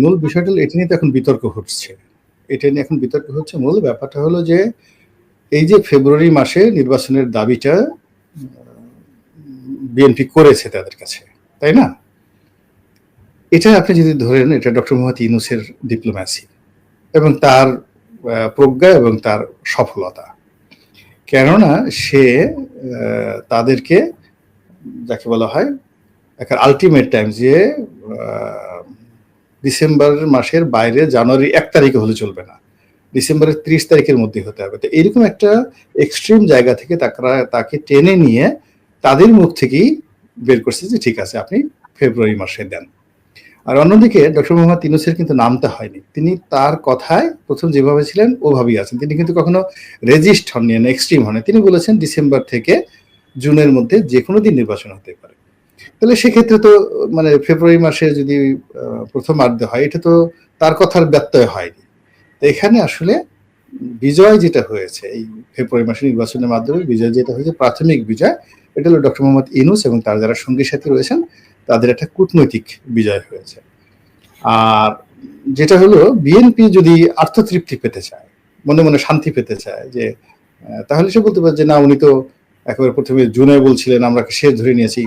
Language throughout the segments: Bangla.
মূল বিষয়টা এটা নিয়ে তো এখন বিতর্ক হচ্ছে। এটা নিয়ে এখন বিতর্ক হচ্ছে। মূল ব্যাপারটা হলো যে, এই যে ফেব্রুয়ারি মাসে নির্বাচনের দাবিটা বিএনপি করেছে তাদের কাছে, তাই না? এটা আপনি যদি ধরেন, এটা ডক্টর মোহাম্মদ ইউনুসের ডিপ্লোম্যাসি এবং তার প্রজ্ঞা এবং তার সফলতা। কেননা সে তাদেরকে, যাকে বলা হয় একটা আলটিমেট টাইম যে ডিসেম্বর মাসের বাইরে জানুয়ারি এক তারিখে হলে চলবে না। ডিসেম্বরের ত্রিশ তারিখের মধ্যে হতে হবে। তো এরকম একটা এক্সট্রিম জায়গা থেকে তারা তাকে টেনে নিয়ে তাদের মুখ থেকেই বের করছে যে, ঠিক আছে, আপনি ফেব্রুয়ারি মাসে দেন। আর অন্যদিকে ডক্টর মোহাম্মদ ইউনুসের কিন্তু নামটা হয়নি। তিনি তার কথায় প্রথম যেভাবে ছিলেন, ওভাবেই আছেন। তিনি কিন্তু কখনো রেজিস্ট হননি এক্সট্রিম হননি। তিনি বলেছেন, ডিসেম্বর থেকে জুনের মধ্যে যে কোনো দিন নির্বাচন হতে পারে। তাহলে সেক্ষেত্রে তো মানে ফেব্রুয়ারি মাসে যদি প্রথম আর্ধে হয়, এটা তো তার কথার ব্যত্যয় হয়নি। এখানে আসলে বিজয় যেটা হয়েছে, এই ফেব্রুয়ারি মাসে নির্বাচনের মাধ্যমে বিজয় যেটা হয়েছে, প্রাথমিক বিজয়, এটা হলো ডক্টর মোহাম্মদ ইনুস এবং তার যারা সঙ্গী সাথী রয়েছেন, তাদের একটা কূটনৈতিক বিজয় হয়েছে। আর যেটা হলো, বিএনপি যদি আত্মতৃপ্তি পেতে চায়, মনে মনে শান্তি পেতে চায় যে তাহলে সে বলতে পারে যে, না, উনি তো একেবারে প্রথমে জুনে বলছিলেন, আমরা শেষ ধরে নিয়েছি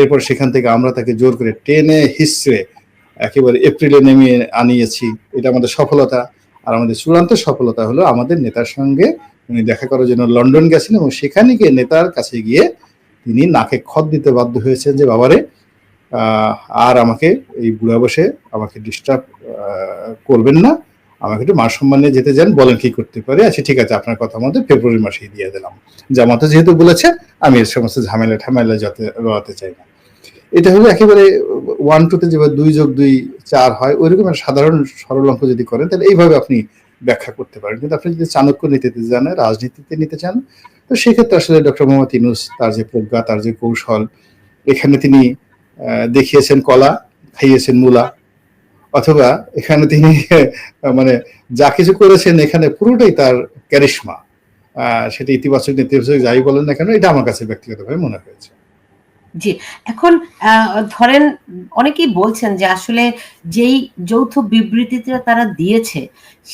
এরপর সেখান থেকে আমরা তাকে জোর করে টেনে হিসড়ে একেবারে এপ্রিলে নেমিয়ে আনিয়েছি। এটা আমাদের সফলতা। আর আমাদের চূড়ান্ত সফলতা হলো আমাদের নেতার সঙ্গে উনি দেখা করার জন্য লন্ডন গেছেন এবং সেখানে গিয়ে নেতার কাছে গিয়ে তিনি নাকে খত দিতে বাধ্য হয়েছেন যে, বাবারে আর আমাকে এই বুড়া বসে আমাকে ডিস্টার্ব করবেন না। আমাকে একটু মান সম্মান যেতে যান, বলেন কি করতে পারে? আচ্ছা ঠিক আছে, আপনার কথা মতো ফেব্রুয়ারি মাসেই দিয়ে দিলাম। জামাতে যেহেতু বলেছে, আমি এর সমস্ত ঝামেলা ঠামেলা যাতে রোয়াতে চাই না। এটা হলো একেবারে ওয়ান টুতে যেভাবে দুই যোগ দুই, চার হয় ওই রকম সাধারণ সরল অঙ্ক যদি করেন, তাহলে এইভাবে আপনি ব্যাখ্যা করতে পারেন। কিন্তু আপনি যদি চাণক্য নীতিতে যান, রাজনীতিতে নিতে চান, তো সেক্ষেত্রে আসলে ডক্টর মোহাম্মদ ইনুস তার যে প্রজ্ঞা, তার যে কৌশল, এখানে তিনি দেখিয়েছেন কলা, খাইয়েছেন মূলা অথবা এখানে তিনি মানে যা কিছু করেছেন এখানে পুরোটাই তার ক্যারিশমা। সেটা ইতিবাচক, নেতিবাচক যাই বলেন না কেন, এটা আমার কাছে ব্যক্তিগতভাবে মনে হয়েছে। জি, এখন ধরেন অনেকেই বলছেন যে আসলে যেই যৌথ বিবৃতিটা তারা দিয়েছে,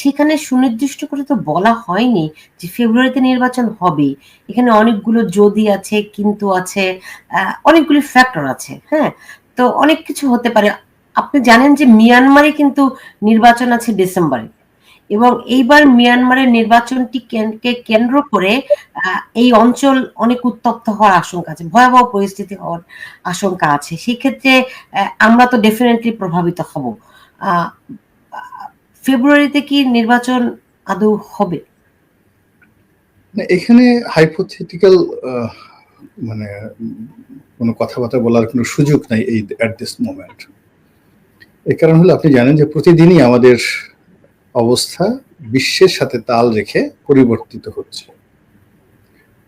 সেখানে সুনির্দিষ্ট করে তো বলা হয়নি যে ফেব্রুয়ারিতে নির্বাচন হবে। এখানে অনেকগুলো যদি আছে, কিন্তু আছে অনেকগুলি ফ্যাক্টর আছে হ্যাঁ? তো অনেক কিছু হতে পারে। আপনি জানেন যে মিয়ানমারে কিন্তু নির্বাচন আছে ডিসেম্বরে। এবং এইবার মিয়ানমারের নির্বাচনটি কেন্দ্র করে এই অঞ্চল অনেক উত্তপ্ত হওয়ার আশঙ্কা আছে, ভয়াবহ পরিস্থিতি হওয়ার আশঙ্কা আছে। সেক্ষেত্রে আমরা তো ডেফিনেটলি প্রভাবিত হব। ফেব্রুয়ারিতে কি নির্বাচন আদৌ হবে? এখানে হাইপোথেটিক্যাল মানে কোনো কথাবার্তা বলার কোনো সুযোগ নাই এই অ্যাট দিস মোমেন্ট এর কারণ হলো আপনি জানেন যে প্রতিদিনই আমাদের অবস্থা বিশ্বের সাথে তাল রেখে পরিবর্তিত হচ্ছে।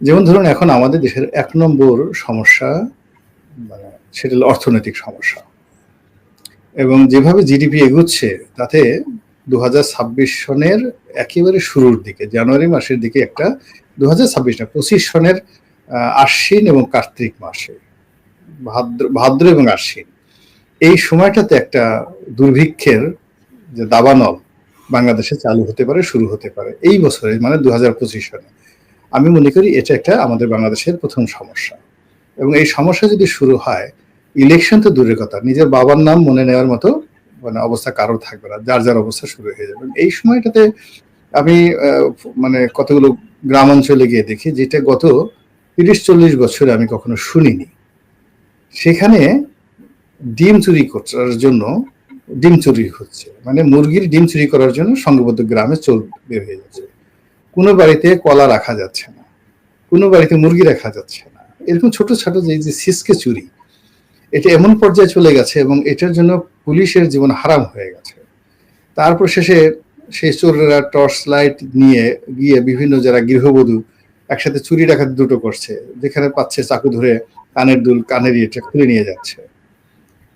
যেমন ধরুন এখন আমাদের দেশের এক নম্বর সমস্যা মানে সেটা হলো অর্থনৈতিক সমস্যা। এবং যেভাবে জিডিপি এগুচ্ছে, তাতে দু ছাব্বিশ সনের একেবারে শুরুর দিকে, জানুয়ারি মাসের দিকে একটা দু হাজার ছাব্বিশ না, পঁচিশ সনের আশ্বিন এবং কার্তিক মাসে, ভাদ্র ভাদ্র এবং আশ্বিন। এই সময়টাতে একটা দুর্ভিক্ষের যে দাবানল বাংলাদেশে চালু হতে পারে, শুরু হতে পারে, এই বছরে মানে দু হাজার পঁচিশ সনে আমি মনে করি এটা একটা আমাদের বাংলাদেশের প্রথম সমস্যা। এবং এই সমস্যা যদি শুরু হয় ইলেকশন তো দূরের কথা, নিজের বাবার নাম মনে নেওয়ার মতো মানে অবস্থা কারোর থাকবে না, যার যার অবস্থা শুরু হয়ে যাবে। এই সময়টাতে আমি মানে কতগুলো গ্রাম অঞ্চলে গিয়ে দেখি, যেটা গত তিরিশ চল্লিশ বছরে আমি কখনো শুনিনি। সেখানে ডিম চুরি করার জন্য, ডিম চুরি হচ্ছে। মানে মুরগির ডিম চুরি করার জন্য সংঘবদ্ধ গ্রামে চোর বের হয়ে যাচ্ছে। কোনো বাড়িতে কলা রাখা যাচ্ছে না। কোনো বাড়িতে মুরগি রাখা যাচ্ছে না। এরকম ছোট ছোট যে যে সিসকে চুরি, এটা এমন পর্যায়ে চলে গেছে এবং এটার জন্য পুলিশের জীবন হারাম হয়ে গেছে। তারপর শেষে সেই চোরেরা টর্চ লাইট নিয়ে গিয়ে বিভিন্ন যারা গৃহবধূ একসাথে চুরি ডাকাতি দুটো করছে, যেখানে পাচ্ছে চাকু ধরে কানের দুল, কানের ইয়েটা খুলে নিয়ে যাচ্ছে।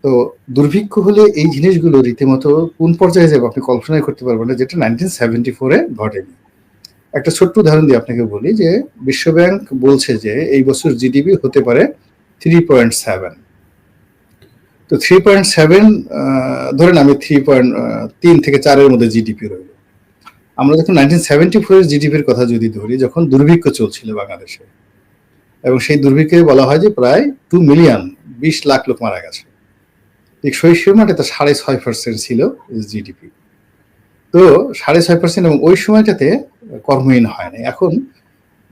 তো দুর্ভিক্ষ হলে এই জিনিসগুলো রীতিমতো কোন পর্যায়ে যাবে আপনি কল্পনাই করতে পারবেন না, যেটা নাইনটিন সেভেন্টি ফোরে ঘটেনি। একটা ছোট্ট উদাহরণ দিয়ে আপনাকে বলি যে বিশ্বব্যাংক বলছে যে এই বছর জিডিপি হতে পারে থ্রি পয়েন্ট সেভেন তো থ্রি পয়েন্ট সেভেন ধরেন আমি থ্রি পয়েন্ট তিন থেকে চারের মধ্যে জিডিপি রইল। আমরা যখন নাইনটিন সেভেন্টি ফোরের জিডিপির কথা যদি ধরি, যখন দুর্ভিক্ষ চলছিল বাংলাদেশে, এবং সেই দুর্ভিক্ষে বলা হয় যে প্রায় টু মিলিয়ন বিশ লাখ লোক মারা গেছে। ঠিক সেই সময়টাতে সাড়ে ছয় পার্সেন্ট ছিল জিডিপি তো সাড়ে ছয় পার্সেন্ট এবং ওই সময়টাতে কর্মহীন হয় না এখন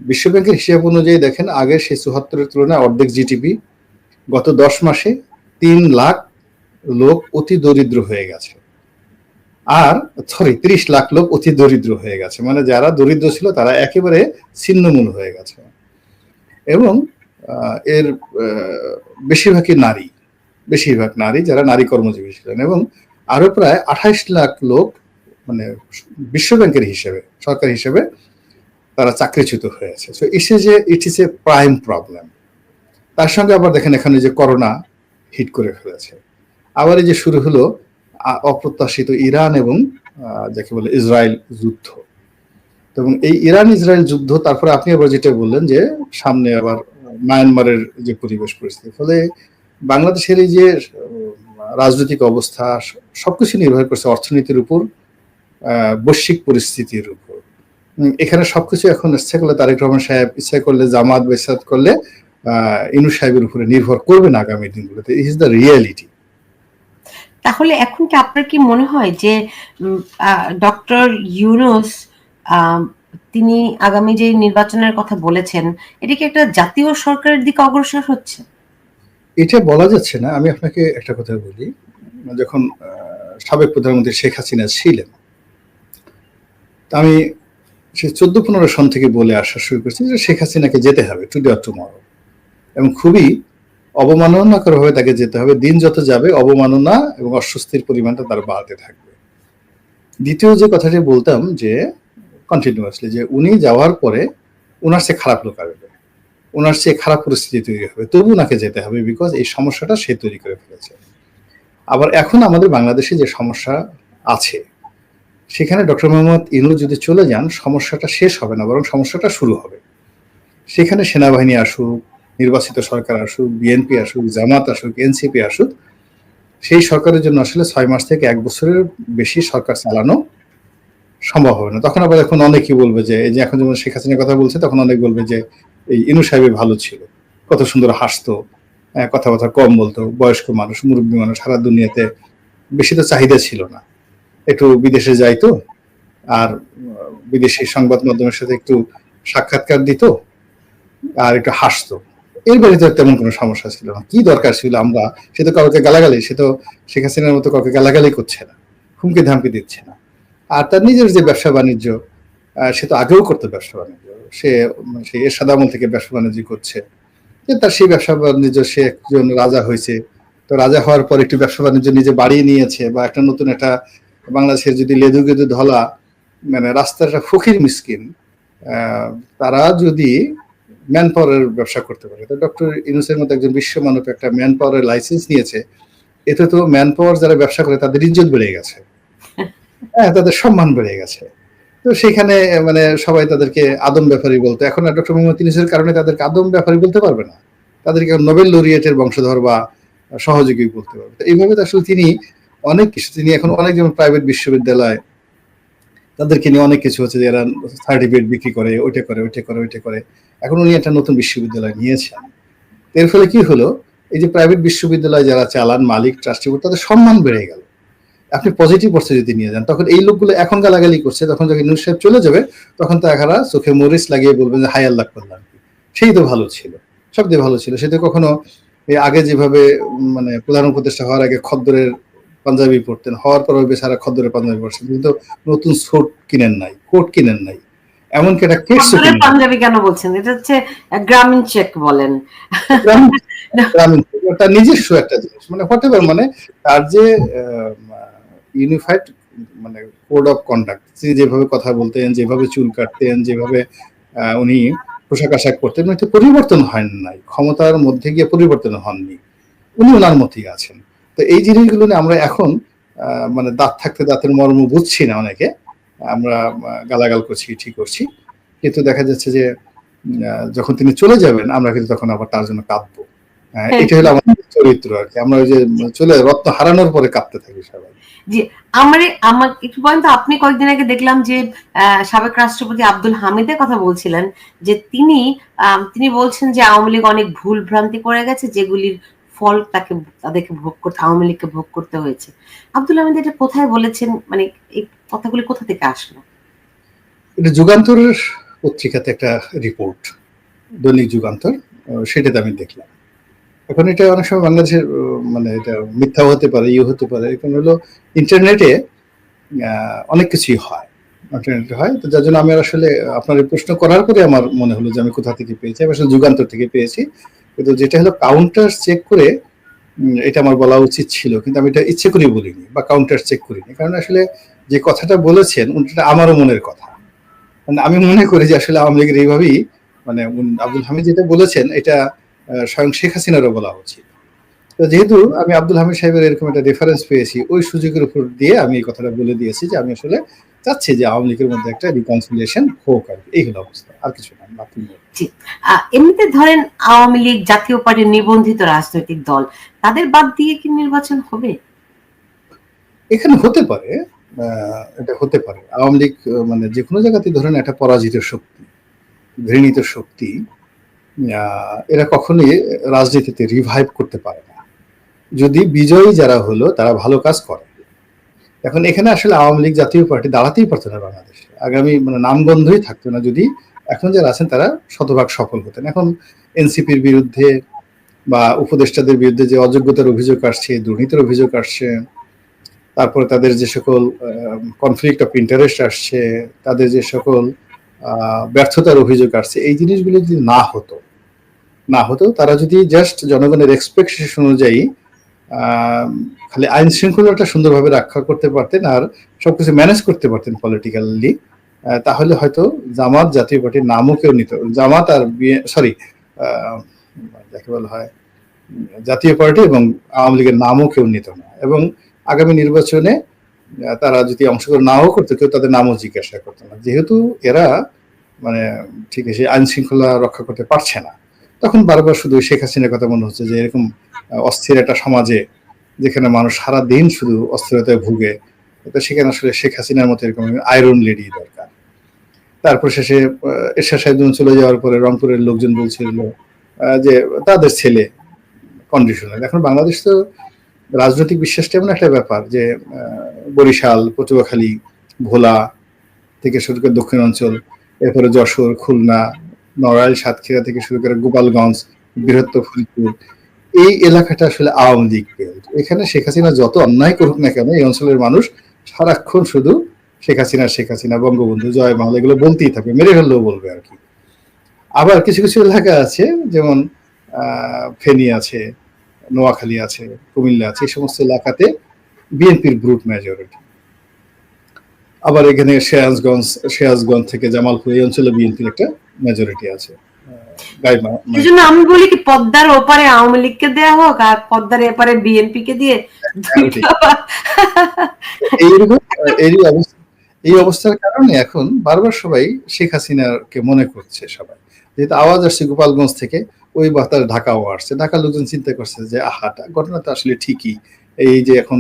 বিশ্বব্যাংকের হিসাব অনুযায়ী দেখেন, আগে সেই চুহাত্তরের তুলনায় অর্ধেক জিডিপি গত দশ মাসে তিন লাখ লোক অতি দরিদ্র হয়ে গেছে। আর সরি ত্রিশ লাখ লোক অতি দরিদ্র হয়ে গেছে। মানে যারা দরিদ্র ছিল, তারা একেবারে ছিন্নমূল হয়ে গেছে। এবং এর বেশিরভাগই নারী। বেশিরভাগ নারী যারা নারী কর্মজীবী ছিলেন এবং আরও প্রায় আঠাইশ লাখ লোক মানে বিশ্বব্যাংকের হিসেবে, সরকার হিসেবে তারা চাকরিচ্যুত হয়েছে। সো ইস যে ইট ইস এ প্রাইম প্রবলেম তার সঙ্গে আবার দেখেন এখানে যে করোনা হিট করে ফেলেছে। আবার এই যে শুরু হলো অপ্রত্যাশিত ইরান এবং যাকে বলে ইসরায়েল যুদ্ধ। এবং এই ইরান ইসরায়েল যুদ্ধ, তারপরে আপনি আবার যেটা বললেন যে সামনে আবার মায়ানমারের যে পরিবেশ পরিস্থিতি, ফলে বাংলাদেশের এই যে রাজনৈতিক অবস্থা, সবকিছু নির্ভর করছে অর্থনীতির উপর বৈশ্বিক পরিস্থিতির উপর। এখানে সবকিছু এখন ইচ্ছা করলে তারেক রহমান সাহেব, ইচ্ছা করলে জামাত বেসাদ করলে ইনু সাহেবের উপরে নির্ভর করবে না আগামী দিনগুলোতে। ইজ দ্য রিয়েলিটি তাহলে এখন কি আপনার কি মনে হয় যে ডক্টর ইউনুস তিনি আগামী যে নির্বাচনের কথা বলেছেন, এটা কি একটা জাতীয় সরকারের দিকে অগ্রসর হচ্ছে? এটা বলা যাচ্ছে না, আমি আপনাকে একটা কথা বলি। যখন সাবেক প্রধানমন্ত্রী শেখ হাসিনা ছিলেন আমি সে চোদ্দ পনেরো সন থেকে বলে আসা শুরু করছি যে শেখ হাসিনাকে যেতে হবে, টু ডে টুমরো। এবং খুবই অবমাননাকর ভাবে তাকে যেতে হবে, দিন যত যাবে, অবমাননা এবং অস্বস্তির পরিমাণটা তার বাড়তে থাকবে। দ্বিতীয় যে কথাটি বলতাম যে কন্টিনিউয়াসলি যে উনি যাওয়ার পরে ওনার সে খারাপ লোক আসবে ওনার চেয়ে খারাপ পরিস্থিতি তৈরি হবে। তবু ওনাকে যেতে হবে বিকজ এই সমস্যাটা সে তৈরি করে ফেলেছে। আবার এখন আমাদের বাংলাদেশে যে সমস্যা আছে, সেখানে ডক্টর মোহাম্মদ ইনু যদি চলে যান, সমস্যাটা শেষ হবে না, বরং সমস্যাটা শুরু হবে। সেখানে সেনাবাহিনী আসুক, নির্বাচিত সরকার আসুক বিএনপি আসুক, জামাত আসুক এনসিপি আসুক, সেই সরকারের জন্য আসলে ছয় মাস থেকে এক বছরের বেশি সরকার চালানো সম্ভব হবে না। তখন আবার এখন অনেকেই বলবে যে, এই যে এখন যেমন শেখ হাসিনার কথা বলছে, তখন অনেক বলবে যে এই ইনু সাহেবই ভালো ছিল। কত সুন্দর হাসতো আহ, কথাবার্তা কম বলতো বয়স্ক মানুষ মুরব্বী মানুষ সারা দুনিয়াতে বেশি তো চাহিদা ছিল না। একটু বিদেশে যাইতো আর বিদেশি সংবাদ মাধ্যমের সাথে একটু সাক্ষাৎকার দিত আর একটু হাসতো। এর বাড়িতে তেমন কোনো সমস্যা ছিল না। কি দরকার ছিল আমরা? সে তো কাউকে গালাগালি সে তো শেখ হাসিনার মতো কাউকে গালাগালি করছে না হুমকি ধামকি দিচ্ছে না। আর তার নিজের যে ব্যবসা বাণিজ্য সে তো আগেও করতো ব্যবসা বাণিজ্য। সে উম, সে এরশাদ আমল থেকে ব্যবসা বাণিজ্য করছে। তার সেই ব্যবসা বাণিজ্য সে একজন রাজা হয়েছে। তো রাজা হওয়ার পর একটু ব্যবসা বাণিজ্য নিজে বাড়িয়ে নিয়েছে বা একটা নতুন একটা বাংলাদেশের যদি লেদু গেদু ধলা মানে রাস্তার একটা ফকির মিসকিন তারা যদি ম্যান পাওয়ারের ব্যবসা করতে পারে। তো ডক্টর ইনুসের মতো একজন বিশ্বমানব একটা ম্যান পাওয়ারের লাইসেন্স নিয়েছে। এতে তো ম্যান পাওয়ার যারা ব্যবসা করে তাদের ইজ্জত বেড়ে গেছে। হ্যাঁ তাদের সম্মান বেড়ে গেছে। তো সেখানে মানে সবাই তাদেরকে আদম ব্যাপারী বলতো। এখন আর ডক্টর মোহাম্মদ ইউনুসের কারণে তাদেরকে আদম ব্যাপারী বলতে পারবে না। তাদেরকে নোবেল লরিয়েটের বংশধর বা সহযোগী বলতে পারবে। তো এইভাবে তো আসলে তিনি অনেক কিছু, তিনি এখন অনেক যেমন প্রাইভেট বিশ্ববিদ্যালয়, তাদেরকে নিয়ে অনেক কিছু হচ্ছে যারা সার্টিফিকেট বিক্রি করে, ওইটা করে ওইটা করে ওইটা করে। এখন উনি একটা নতুন বিশ্ববিদ্যালয় নিয়েছেন। এর ফলে কি হলো? এই যে প্রাইভেট বিশ্ববিদ্যালয় যারা চালান, মালিক ট্রাস্টি তাদের সম্মান বেড়ে গেল। আপনি পজিটিভ অর্থে যদি নিয়ে যান তখন এই লোকগুলো এখন গালাগালি করছে তখন যখন নিউজ সাহেব চলে যাবে তখন তো এখারা চোখে মরিচ লাগিয়ে বলবেন যে হাই আল্লাহ করলাম সেই তো ভালো ছিল সবচেয়ে ভালো ছিল। সে তো কখনো এই আগে যেভাবে মানে প্রধান উপদেষ্টা হওয়ার আগে খদ্দরের পাঞ্জাবি পরতেন হওয়ার পর বেচারা খদ্দরের পাঞ্জাবি পরছেন কিন্তু নতুন স্যুট কিনেন নাই কোট কিনেন নাই। এমনকি একটা কেটসও কিনেন পাঞ্জাবি কেন বলছেন? এটা হচ্ছে গ্রামীণ চেক বলেন। গ্রামীণ ওটা নিজস্ব একটা জিনিস। মানে হোয়াট মানে তার যে ইউনিফাইড মানে কোড অফ কন্ডাক্ট তিনি যেভাবে কথা বলতেন, যেভাবে চুল কাটতেন, যেভাবে উনি পোশাক আশাক করতেন এতে পরিবর্তন হয় নাই, ক্ষমতার মধ্যে গিয়ে পরিবর্তন হননি, উনি ওনার মতোই আছেন। তো এই জিনিসগুলো নিয়ে আমরা এখন মানে দাঁত থাকতে দাঁতের মর্ম বুঝছি না অনেকে, আমরা গালাগাল করছি ঠিক করছি, কিন্তু দেখা যাচ্ছে যে যখন তিনি চলে যাবেন, আমরা কিন্তু তখন আবার তার জন্য কাঁদবো। এটা হলো আমাদের চরিত্র আর কি। আমরা ওই যে চলে রত্ন হারানোর পরে কাঁপতে থাকি সবাই। আমার আমার একটু পর্যন্ত আপনি কয়েকদিন আগে দেখলাম যে সাবেক রাষ্ট্রপতি আব্দুল হামিদের কথা বলছিলেন যে তিনি তিনি বলছেন যে আওয়ামী লীগ অনেক ভুল ভ্রান্তি করে গেছে যেগুলির ফল তাকে তাদেরকে ভোগ করতে আওয়ামী লীগকে ভোগ করতে হয়েছে। আব্দুল হামিদ এটা কোথায় বলেছেন? মানে এই কথাগুলি কোথা থেকে আসলো? এটা যুগান্তরের পত্রিকাতে একটা রিপোর্ট দৈনিক যুগান্তর সেটাতে আমি দেখলাম। এখন এটা অনেক সময় বাংলাদেশের মানে এটা মিথ্যাও হতে পারে ইয়ে হতে পারে এখন হলো ইন্টারনেটে অনেক কিছুই হয়, ইন্টারনেটে হয়। তো যার জন্য আমি আসলে আপনার প্রশ্ন করার পরে আমার মনে হলো যে আমি কোথা থেকে পেয়েছি, আমি আসলে যুগান্তর থেকে পেয়েছি। কিন্তু যেটা হলো কাউন্টার চেক করে এটা আমার বলা উচিত ছিল, কিন্তু আমি এটা ইচ্ছে করে বলিনি বা কাউন্টার চেক করিনি। কারণ আসলে যে কথাটা বলেছেন ওটা আমারও মনের কথা। মানে আমি মনে করি যে আসলে আওয়ামী লীগের এইভাবেই মানে আব্দুল হামিদ যেটা বলেছেন, এটা স্বয়ং শেখ হাসিনারও বলা উচিত। তো যেহেতু আমি আব্দুল হামিদ সাহেবের এরকম একটা রেফারেন্স পেয়েছি ওই সুযোগের উপর দিয়ে আমি এই কথাটা বলে দিয়েছি যে আমি আসলে চাচ্ছি যে আওয়ামী লীগের মধ্যে একটা রিকনসিলিয়েশন হোক আর। এই হলো অবস্থা। আর কিছু না এমনিতে ধরেন আওয়ামী লীগ জাতীয় পার্টির নিবন্ধিত রাজনৈতিক দল তাদের বাদ দিয়ে কি নির্বাচন হবে? এখানে হতে পারে এটা হতে পারে। আওয়ামী লীগ মানে যে কোনো জায়গাতে ধরেন একটা পরাজিত শক্তি ঘৃণিত শক্তি এরা কখনোই রাজনীতিতে রিভাইভ করতে পারে না। যদি বিজয়ী যারা হলো, তারা ভালো কাজ করে। এখন এখানে আসলে আওয়ামী লীগ জাতীয় পার্টি দাঁড়াতেই পারতো না বাংলাদেশে। আগামী মানে নামগন্ধই থাকতো না। যদি এখন যারা আছেন, তারা শতভাগ সফল হতেন। এখন এনসিপির বিরুদ্ধে বা উপদেষ্টাদের বিরুদ্ধে যে অযোগ্যতার অভিযোগ আসছে, দুর্নীতির অভিযোগ আসছে, তারপরে তাদের যে সকল কনফ্লিক্ট অফ ইন্টারেস্ট আসছে, তাদের যে সকল ব্যর্থতার অভিযোগ আসছে। এই জিনিসগুলো যদি না হতো না হতো, তারা যদি জাস্ট জনগণের এক্সপেকটেশন অনুযায়ী খালি আইন শৃঙ্খলাটা সুন্দরভাবে রক্ষা করতে পারতেন আর সবকিছু ম্যানেজ করতে পারতেন পলিটিক্যালি তাহলে হয়তো জামাত জাতীয় পার্টির নামও কেউ নিত। জামাত আর সরি যাকে বলা হয় জাতীয় পার্টি এবং আওয়ামী লীগের নামও কেউ নিত না। এবং আগামী নির্বাচনে তারা যদি অংশগ্রহণ নাও করতো, কেউ তাদের নামও জিজ্ঞাসা করতো না। যেহেতু এরা মানে ঠিক আছে, আইন শৃঙ্খলা রক্ষা করতে পারছে না। তখন বারবার শুধু শেখ হাসিনার কথা মনে হচ্ছে যে, এরকম অস্থির একটা সমাজে যেখানে মানুষ সারা দিন শুধু অস্থিরতায় ভুগে, তো সেখানে আসলে শেখ হাসিনার মতো এরকম আয়রন লেডি দরকার। তারপর শেষে এরশাদ সাহেব যখন চলে যাওয়ার পরে রংপুরের লোকজন বলছিল যে তাদের ছেলে কন্ডিশনাল এখন বাংলাদেশ তো রাজনৈতিক বিশ্বাসটা এমন একটা ব্যাপার যে বরিশাল, পটুয়াখালী, ভোলা থেকে শুরু করে দক্ষিণ অঞ্চল, এরপরে যশোর, খুলনা, নড়াইল, সাতক্ষীরা থেকে শুরু করে গোপালগঞ্জ, বৃহত্তর ফরিদপুর, এই এলাকাটা আসলে আওয়ামী লীগ এখানে শেখ হাসিনা যত অন্যায় করুক না কেন, এই অঞ্চলের মানুষ সারাক্ষণ শুধু শেখ হাসিনা শেখ হাসিনা, বঙ্গবন্ধু, জয় বাংলা এগুলো বলতেই থাকবে, মেরে ফেললেও বলবে আর কি। আবার কিছু কিছু এলাকা আছে, যেমন ফেনী আছে নোয়াখালী আছে কুমিল্লা আছে এই সমস্ত এলাকাতে বিএনপির ব্রুট মেজরিটি আবার এখানে সিরাজগঞ্জ সিরাজগঞ্জ থেকে জামালপুর এই অঞ্চলে বিএনপির একটা মেজরিটি আছে। আমি বলি কি পদ্মার ওপারে আওয়ামী লীগকে দেওয়া হোক আর পদ্মার এপারে বিএনপি কে দিয়ে এইরকম এই অবস্থা এই অবস্থার কারণে এখন বারবার সবাই শেখ হাসিনাকে মনে করছে সবাই। যেহেতু আওয়াজ আসছে গোপালগঞ্জ থেকে ওই বার্তার ঢাকাও আসছে। ঢাকার লোকজন চিন্তা করছে যে, আহাটা, ঘটনাটা আসলে ঠিকই। এই যে এখন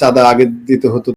চাঁদা আগে দিতে হতো